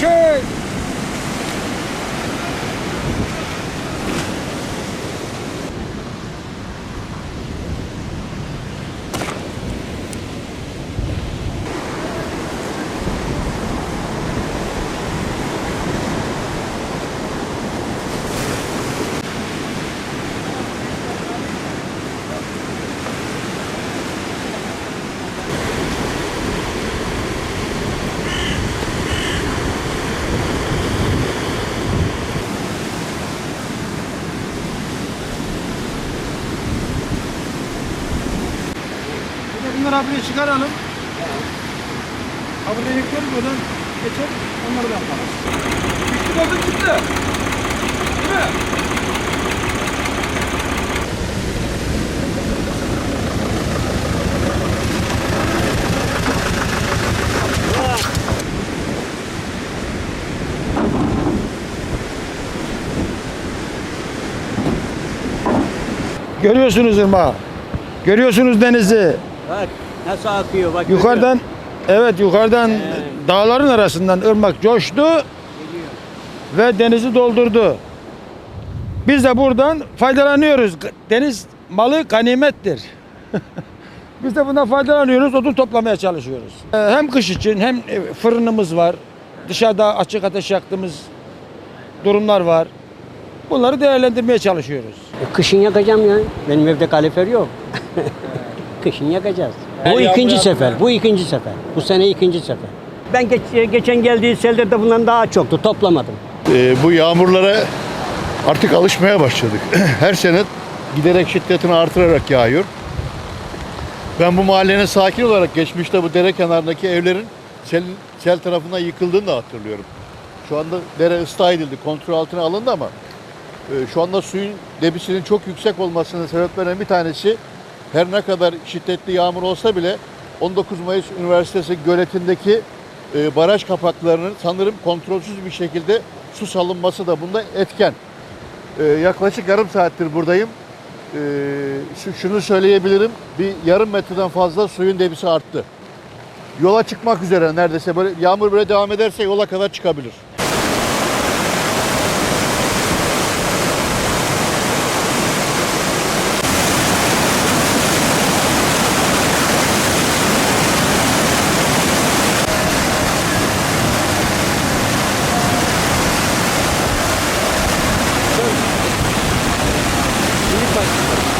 Good. Bunları abiye çıkaralım. Abiye yıkıyoruz buradan geçer. Onları da yaparız. Güçlü bakın çıktı. Değil mi? Görüyorsunuz ırmağı. Görüyorsunuz denizi. Bak nasıl akıyor bak. Yukarıdan evet yukarıdan Ee. dağların arasından ırmak coştu Geliyor. ve denizi doldurdu. Biz de buradan faydalanıyoruz. Deniz malı ganimettir. Biz de bundan faydalanıyoruz, odun toplamaya çalışıyoruz. Ee, hem kış için hem e, fırınımız var. Dışarıda açık ateş yaktığımız durumlar var. Bunları değerlendirmeye çalışıyoruz. E, Kışın yakacağım ya. Benim evde kalefer yok. kışın yakacağız. Bu ikinci sefer, bu ikinci sefer. Bu sene ikinci sefer. Ben geç, geçen geldiği sellerde bundan daha çoktu, toplamadım. Ee, bu yağmurlara artık alışmaya başladık. Her sene giderek şiddetini artırarak yağıyor. Ben bu mahallenin sakin olarak geçmişte bu dere kenarındaki evlerin sel, sel tarafından yıkıldığını da hatırlıyorum. Şu anda dere ıslah edildi, kontrol altına alındı ama e, şu anda suyun debisinin çok yüksek olmasının sebeplerinden bir tanesi her ne kadar şiddetli yağmur olsa bile 19 Mayıs Üniversitesi göletindeki e, baraj kapaklarının sanırım kontrolsüz bir şekilde su salınması da bunda etken. E, yaklaşık yarım saattir buradayım. E, şunu söyleyebilirim, bir yarım metreden fazla suyun debisi arttı. Yola çıkmak üzere neredeyse böyle yağmur böyle devam ederse yola kadar çıkabilir.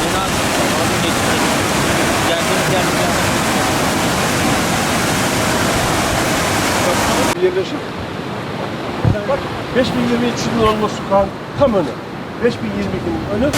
Yunan onu geçti. Geldiğimiz yerden. Yerleşim. Bak 5023 yılında olma sokağın tam önü. 5022'nin önü.